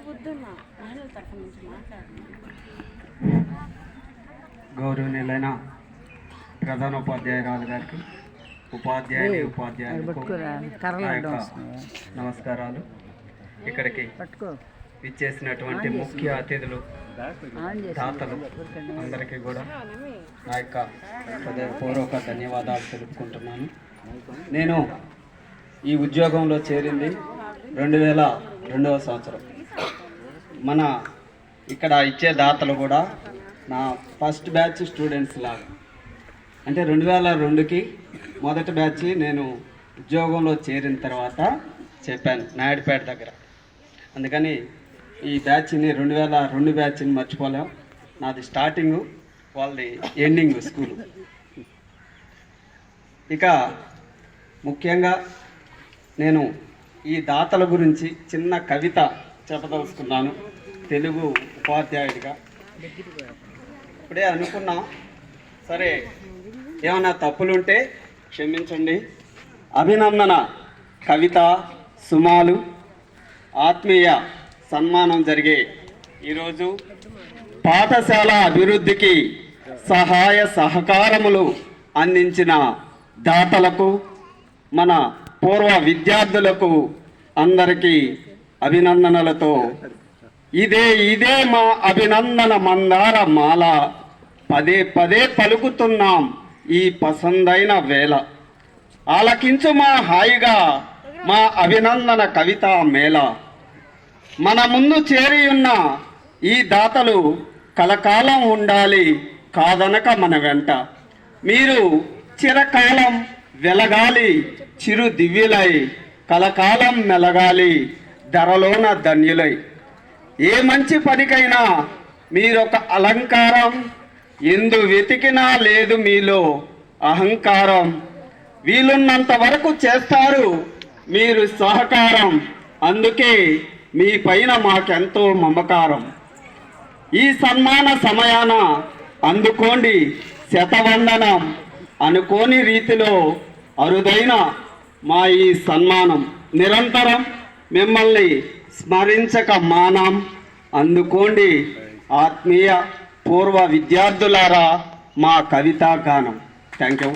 మహిళల తరఫు నుంచి గౌరవనీయులైన ప్రధాన ఉపాధ్యాయురాలు గారికి ఉపాధ్యాయుని ఉపాధ్యాయులకు యొక్క నమస్కారాలు. ఇక్కడికి ఇచ్చేసినటువంటి ముఖ్య అతిథులు దాతలు అందరికీ కూడా నా యొక్క హృదయపూర్వక ధన్యవాదాలు తెలుపుకుంటున్నాను. నేను ఈ ఉద్యోగంలో చేరింది రెండు వేల రెండవ సంవత్సరం. మన ఇక్కడ ఇచ్చే దాతలు కూడా నా ఫస్ట్ బ్యాచ్ స్టూడెంట్స్ లాగా. అంటే రెండు వేల రెండుకి మొదటి బ్యాచ్ నేను ఉద్యోగంలో చేరిన తర్వాత చెప్పాను నాయుడుపేట దగ్గర. అందుకని ఈ బ్యాచ్ని రెండు వేల రెండు బ్యాచ్ని మర్చిపోలేం. నాది స్టార్టింగ్ వాళ్ళది ఎండింగ్ స్కూల్. ఇక ముఖ్యంగా నేను ఈ దాతల గురించి చిన్న కవిత చెప్పదలుచుకున్నాను. తెలుగు ఉపాధ్యాయుడిగా. ఇప్పుడే అనుకున్నాం సరే ఏమైనా తప్పులుంటే క్షమించండి. అభినందన కవిత సుమాలు ఆత్మీయ సన్మానం జరిగే ఈరోజు పాఠశాల అభివృద్ధికి సహాయ సహకారములు అందించిన దాతలకు మన పూర్వ విద్యార్థులకు అందరికీ అభినందనలతో. ఇదే ఇదే మా అభినందన మందార మాల. పదే పదే పలుకుతున్నాం ఈ పసందైన వేళ. ఆలకించు మా హాయిగా మా అభినందన కవిత మేళ. మన ముందు చేరియున్న ఈ దాతలు కలకాలం ఉండాలి కాదనక మన వెంట. మీరు చిరకాలం వెలగాలి చిరు దివ్యులై కలకాలం మెలగాలి. ధరలోన ధన్యులై. ఏ మంచి పనికైనా మీరొక అలంకారం. ఎందు వెతికినా లేదు మీలో అహంకారం. వీలున్నంత వరకు చేస్తారు మీరు సహకారం. అందుకే మీ పైన మాకెంతో మమకారం. ఈ సన్మాన సమయాన అందుకోండి శతవందనం అనుకోని రీతిలో అరుదైన మా ఈ సన్మానం. నిరంతరం మిమ్మల్ని స్మరించక మానం. అందుకోండి ఆత్మీయ పూర్వ విద్యార్థులారా మా కవితా గానం. Thank you